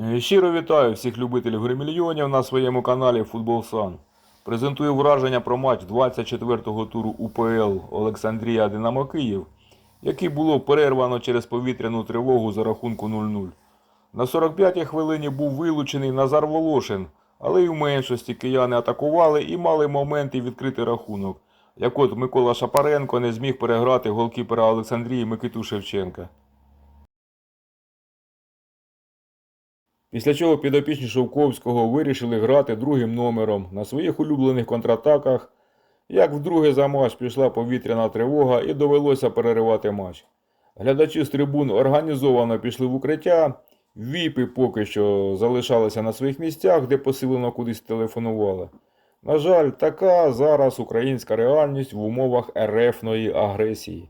Е, Щиро вітаю всіх любителів гримільйонів на своєму каналі Футбол Сан. Презентую враження про матч 24-го туру УПЛ Олександрія Динамо Київ, який було перервано через повітряну тривогу за рахунку 0-0. На 45-й хвилині був вилучений Назар Волошин, але й у меншості кияни атакували і мали моменти відкрити рахунок, як от Микола Шапаренко не зміг переграти голкіпера Олександрії Микиту Шевченка. Після чого підопічні Шовковського вирішили грати другим номером на своїх улюблених контратаках. Як вдруге за матч пішла повітряна тривога і довелося переривати матч. Глядачі з трибун організовано пішли в укриття, віпи поки що залишалися на своїх місцях, де посилено кудись телефонували. На жаль, така зараз українська реальність в умовах РФної агресії.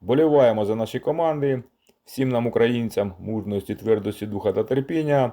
Боліваємо за наші команди. Всім нам, українцям, мужності, твердості духа та терпіння.